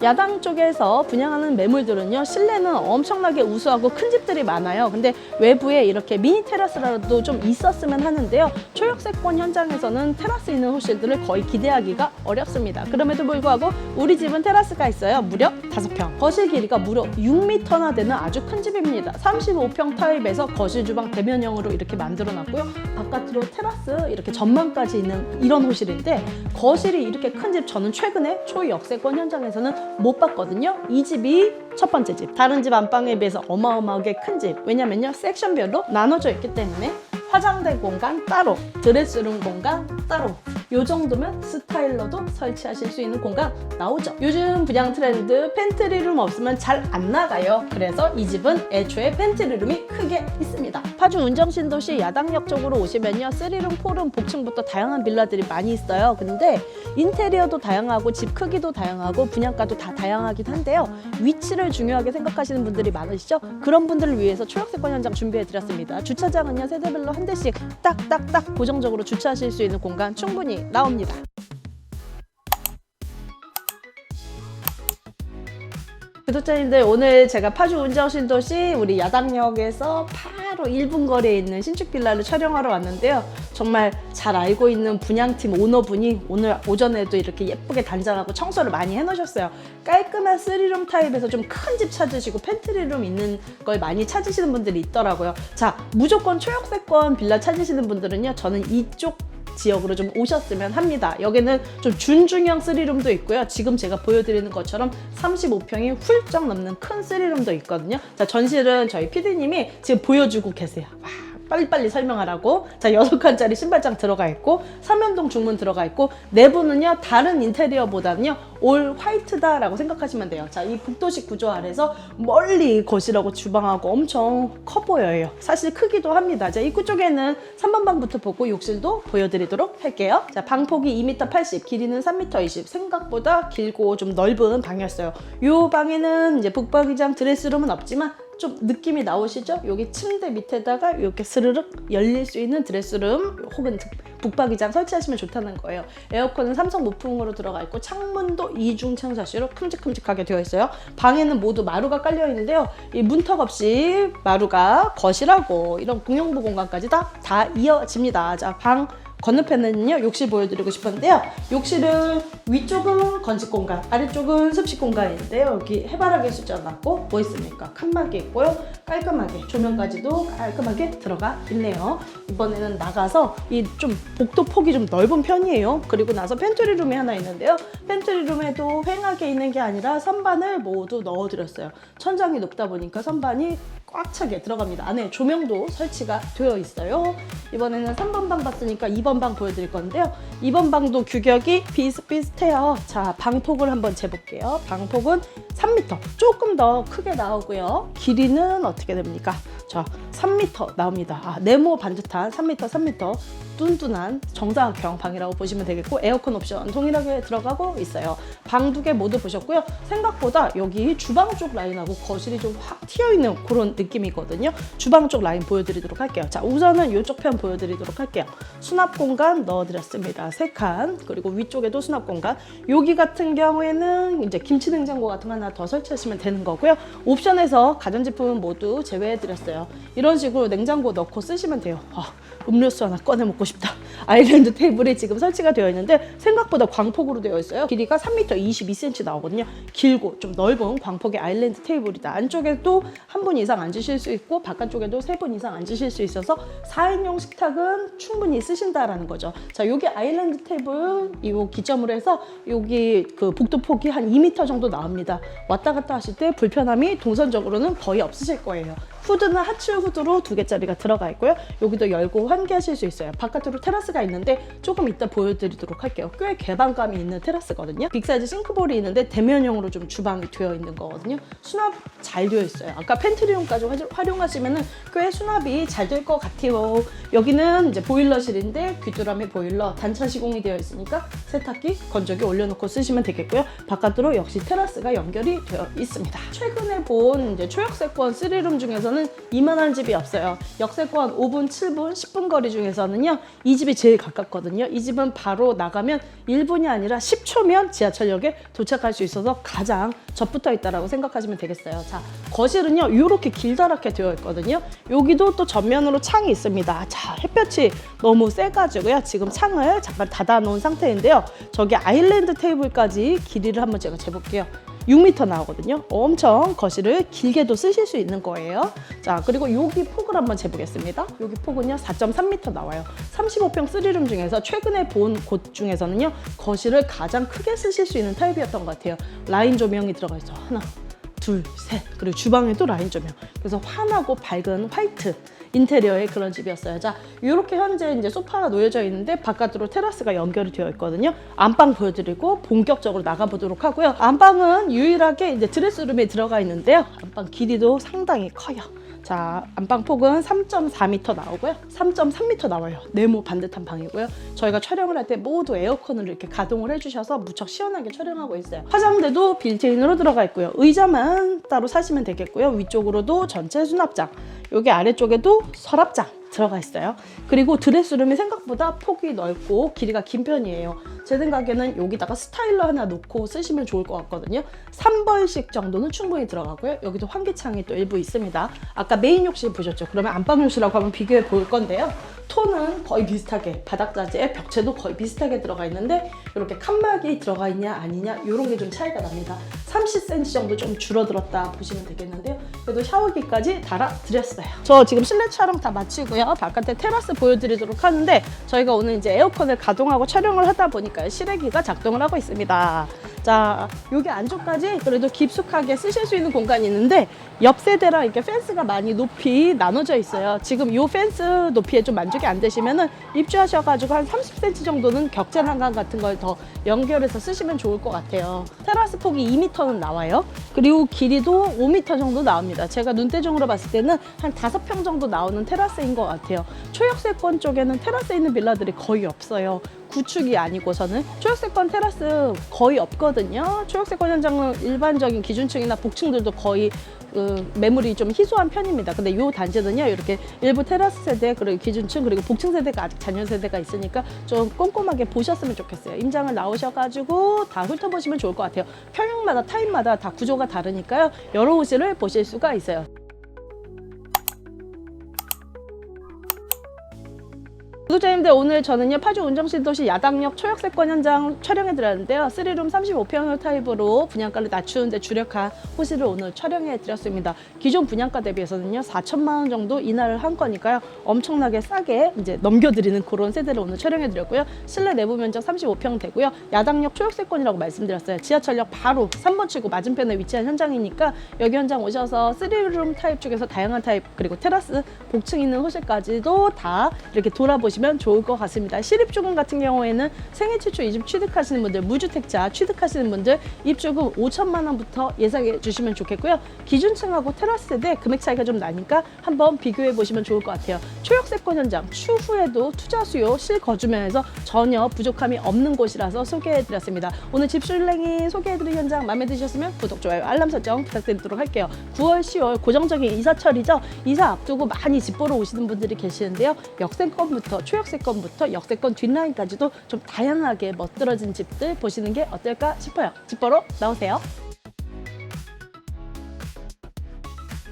야당 쪽에서 분양하는 매물들은요 실내는 엄청나게 우수하고 큰 집들이 많아요. 근데 외부에 이렇게 미니 테라스라도 좀 있었으면 하는데요. 초역세권 현장에서는 테라스 있는 호실들을 거의 기대하기가 어렵습니다. 그럼에도 불구하고 우리 집은 테라스가 있어요. 무려 5평. 거실 길이가 무려 6m나 되는 아주 큰 집입니다. 35평 타입에서 거실 주방 대면형으로 이렇게 만들어 놨고요. 바깥으로 테라스 이렇게 전망까지 있는 이런 호실인데 거실이 이렇게 큰 집 저는 최근에 초역세권 현장에서는 못 봤거든요. 이 집이 첫 번째 집. 다른 집 안방에 비해서 어마어마하게 큰 집. 왜냐면요. 섹션별로 나눠져 있기 때문에 화장대 공간 따로, 드레스룸 공간 따로. 요 정도면 스타일러도 설치하실 수 있는 공간 나오죠. 요즘 분양 트렌드 팬트리룸 없으면 잘 안 나가요. 그래서 이 집은 애초에 팬트리룸이 크게 있습니다. 파주 운정신도시 야당역 쪽으로 오시면요. 3룸, 4룸, 복층부터 다양한 빌라들이 많이 있어요. 근데 인테리어도 다양하고 집 크기도 다양하고 분양가도 다 다양하긴 한데요. 위치를 중요하게 생각하시는 분들이 많으시죠? 그런 분들을 위해서 초역세권 현장 준비해 드렸습니다. 주차장은요. 세대별로 한 대씩 딱딱딱 고정적으로 주차하실 수 있는 공간 충분히 나옵니다. 구독자님들 오늘 제가 파주 운정 신도시 우리 야당역에서 바로 1분 거리에 있는 신축 빌라를 촬영하러 왔는데요. 정말 잘 알고 있는 분양팀 오너분이 오늘 오전에도 이렇게 예쁘게 단장하고 청소를 많이 해놓으셨어요. 깔끔한 쓰리룸 타입에서 좀 큰 집 찾으시고 팬트리룸 있는 걸 많이 찾으시는 분들이 있더라고요. 자, 무조건 초역세권 빌라 찾으시는 분들은요. 저는 이쪽 지역으로 좀 오셨으면 합니다. 여기는 좀 준중형 쓰리룸도 있고요. 지금 제가 보여드리는 것처럼 35평이 훌쩍 넘는 큰 쓰리룸도 있거든요. 자, 전실은 저희 PD님이 지금 보여주고 계세요. 와, 빨리빨리 설명하라고. 자, 6칸짜리 신발장 들어가 있고, 삼연동 중문 들어가 있고, 내부는요, 다른 인테리어보다는요, 올 화이트다 라고 생각하시면 돼요. 자, 이 북도식 구조 아래서 멀리 거실하고 주방하고 엄청 커 보여요. 사실 크기도 합니다. 자, 입구 쪽에는 3번 방부터 보고 욕실도 보여드리도록 할게요. 자, 방폭이 2m 80, 길이는 3m 20. 생각보다 길고 좀 넓은 방이었어요. 이 방에는 이제 북박이장 드레스룸은 없지만 좀 느낌이 나오시죠? 여기 침대 밑에다가 이렇게 스르륵 열릴 수 있는 드레스룸 혹은 북박이장 설치하시면 좋다는 거예요. 에어컨은 삼성 무풍으로 들어가 있고 창문도 이중 창사시로 큼직큼직하게 되어 있어요. 방에는 모두 마루가 깔려 있는데요. 이 문턱 없이 마루가 거실하고 이런 공용부 공간까지 다, 다 이어집니다. 자, 방 건너편에는요 욕실 보여드리고 싶은데요. 욕실은 위쪽은 건식 공간 아래쪽은 습식 공간인데요. 여기 해바라기 숫자 맞고 뭐 있습니까? 칸막이 있고요. 깔끔하게 조명까지도 깔끔하게 들어가 있네요. 이번에는 나가서 이 좀 복도 폭이 좀 넓은 편이에요. 그리고 나서 팬트리 룸이 하나 있는데요. 팬트리 룸에도 휑하게 있는 게 아니라 선반을 모두 넣어드렸어요. 천장이 높다 보니까 선반이 꽉 차게 들어갑니다. 안에 조명도 설치가 되어 있어요. 이번에는 3번 방 봤으니까 2번 방 보여드릴 건데요. 2번 방도 규격이 비슷비슷해요. 자, 방폭을 한번 재볼게요. 방폭은 3m. 조금 더 크게 나오고요. 길이는 어떻게 됩니까? 자, 3m 나옵니다. 아, 네모 반듯한 3m, 3m 뚠뚠한 정사각형 방이라고 보시면 되겠고 에어컨 옵션 동일하게 들어가고 있어요. 방 두 개 모두 보셨고요. 생각보다 여기 주방 쪽 라인하고 거실이 좀 확 튀어 있는 그런 느낌이거든요. 주방 쪽 라인 보여드리도록 할게요. 자, 우선은 이쪽 편 보여드리도록 할게요. 수납 공간 넣어드렸습니다. 세 칸. 그리고 위쪽에도 수납 공간. 여기 같은 경우에는 이제 김치 냉장고 같은 거 하나 더 설치하시면 되는 거고요. 옵션에서 가전제품은 모두 제외해드렸어요. 이런 식으로 냉장고 넣고 쓰시면 돼요. 아, 음료수 하나 꺼내 먹고 싶다. 아일랜드 테이블이 지금 설치가 되어 있는데 생각보다 광폭으로 되어 있어요. 길이가 3m 22cm 나오거든요. 길고 좀 넓은 광폭의 아일랜드 테이블이다. 안쪽에도 한 분 이상 앉으실 수 있고 바깥쪽에도 세 분 이상 앉으실 수 있어서 4인용 식탁은 충분히 쓰신다 라는 거죠. 자, 여기 아일랜드 테이블 이 기점으로 해서 여기 그 복도 폭이 한 2m 정도 나옵니다. 왔다 갔다 하실 때 불편함이 동선적으로는 거의 없으실 거예요. 후드는 하츠 후드로 두 개짜리가 들어가 있고요. 여기도 열고 환기하실 수 있어요. 바깥으로 테라스가 있는데 조금 이따 보여드리도록 할게요. 꽤 개방감이 있는 테라스거든요. 빅사이즈 싱크볼이 있는데 대면형으로 좀 주방이 되어 있는 거거든요. 수납 잘 되어 있어요. 아까 팬트리룸까지 화- 활용하시면은 꽤 수납이 잘 될 것 같아요. 여기는 이제 보일러실인데 귀뚜라미 보일러 단차 시공이 되어 있으니까 세탁기, 건조기 올려놓고 쓰시면 되겠고요. 바깥으로 역시 테라스가 연결이 되어 있습니다. 최근에 본 이제 초역세권 3룸 중에서 중 에서는 이만한 집이 없어요. 역세권 5분, 7분, 10분 거리 중에서는요. 이 집이 제일 가깝거든요. 이 집은 바로 나가면 1분이 아니라 10초면 지하철역에 도착할 수 있어서 가장 접붙어 있다라고 생각하시면 되겠어요. 자, 거실은요. 이렇게 길다랗게 되어 있거든요. 여기도 또 전면으로 창이 있습니다. 자, 햇볕이 너무 세가지고요. 지금 창을 잠깐 닫아 놓은 상태인데요. 저기 아일랜드 테이블까지 길이를 한번 제가 재볼게요. 6m 나오거든요. 엄청 거실을 길게도 쓰실 수 있는 거예요. 자, 그리고 여기 폭을 한번 재보겠습니다. 여기 폭은요, 4.3m 나와요. 35평 3룸 중에서 최근에 본 곳 중에서는요, 거실을 가장 크게 쓰실 수 있는 타입이었던 것 같아요. 라인 조명이 들어가 있어. 하나, 둘, 셋. 그리고 주방에도 라인 조명. 그래서 환하고 밝은 화이트. 인테리어의 그런 집이었어요. 자, 이렇게 현재 이제 소파가 놓여져 있는데 바깥으로 테라스가 연결이 되어 있거든요. 안방 보여드리고 본격적으로 나가보도록 하고요. 안방은 유일하게 이제 드레스룸에 들어가 있는데요. 안방 길이도 상당히 커요. 자, 안방 폭은 3.4m 나오고요. 3.3m 나와요. 네모 반듯한 방이고요. 저희가 촬영을 할 때 모두 에어컨을 이렇게 가동을 해주셔서 무척 시원하게 촬영하고 있어요. 화장대도 빌트인으로 들어가 있고요. 의자만 따로 사시면 되겠고요. 위쪽으로도 전체 수납장, 여기 아래쪽에도 서랍장 들어가 있어요. 그리고 드레스룸이 생각보다 폭이 넓고 길이가 긴 편이에요. 제 생각에는 여기다가 스타일러 하나 놓고 쓰시면 좋을 것 같거든요. 3벌씩 정도는 충분히 들어가고요. 여기도 환기창이 또 일부 있습니다. 아까 메인 욕실 보셨죠? 그러면 안방 욕실하고 한번 비교해 볼 건데요. 톤은 거의 비슷하게 바닥까지의 벽체도 거의 비슷하게 들어가 있는데 이렇게 칸막이 들어가 있냐 아니냐 이런 게 좀 차이가 납니다. 30cm 정도 좀 줄어들었다 보시면 되겠는데요. 그래도 샤워기까지 달아드렸어요. 저 지금 실내 촬영 다 마치고요. 바깥에 테라스 보여드리도록 하는데 저희가 오늘 이제 에어컨을 가동하고 촬영을 하다 보니까 실외기가 작동을 하고 있습니다. 자, 여기 안쪽까지 그래도 깊숙하게 쓰실 수 있는 공간이 있는데 옆 세대랑 이렇게 펜스가 많이 높이 나눠져 있어요. 지금 이 펜스 높이에 좀 만족이 안 되시면은 입주하셔가지고 한 30cm 정도는 격자 난간 같은 걸 더 연결해서 쓰시면 좋을 것 같아요. 테라스 폭이 2m는 나와요. 그리고 길이도 5m 정도 나옵니다. 제가 눈대중으로 봤을 때는 한 5평 정도 나오는 테라스인 것 같아요. 초역세권 쪽에는 테라스에 있는 빌라들이 거의 없어요. 구축이 아니고서는 초역세권 테라스 거의 없거든요. 초역세권 현장은 일반적인 기준층이나 복층들도 거의 그 매물이 좀 희소한 편입니다. 근데 이 단지는요 이렇게 일부 테라스 세대 그리고 기준층 그리고 복층 세대가 아직 잔여 세대가 있으니까 좀 꼼꼼하게 보셨으면 좋겠어요. 임장을 나오셔가지고 다 훑어보시면 좋을 것 같아요. 평형마다 타입마다 다 구조가 다르니까요 여러 호실을 보실 수가 있어요. 구독자님들 오늘 저는요 파주 운정신도시 야당역 초역세권 현장 촬영해 드렸는데요. 3룸 35평형 타입으로 분양가를 낮추는데 주력한 호실을 오늘 촬영해 드렸습니다. 기존 분양가 대비해서는요 4천만 원 정도 인하를 한 거니까요. 엄청나게 싸게 이제 넘겨드리는 그런 세대를 오늘 촬영해 드렸고요. 실내 내부 면적 35평 되고요. 야당역 초역세권이라고 말씀드렸어요. 지하철역 바로 3번 출구 맞은편에 위치한 현장이니까 여기 현장 오셔서 3룸 타입 중에서 다양한 타입 그리고 테라스 복층 있는 호실까지도 다 이렇게 돌아보시면 좋을 것 같습니다. 시립주금 같은 경우에는 생애 최초 이 집 취득하시는 분들, 무주택자 취득하시는 분들 입주금 5천만 원부터 예상해 주시면 좋겠고요. 기준층하고 테라스 세대 금액 차이가 좀 나니까 한번 비교해 보시면 좋을 것 같아요. 초역세권 현장 추후에도 투자 수요 실거주 면에서 전혀 부족함이 없는 곳이라서 소개해 드렸습니다. 오늘 집술랭이 소개해 드린 현장 마음에 드셨으면 구독, 좋아요, 알람 설정 부탁드리도록 할게요. 9월, 10월 고정적인 이사철이죠. 이사 앞두고 많이 집 보러 오시는 분들이 계시는데요. 역세권부터 초역세권부터 역세권 뒷라인까지도 좀 다양하게 멋들어진 집들 보시는 게 어떨까 싶어요. 집 보러 나오세요.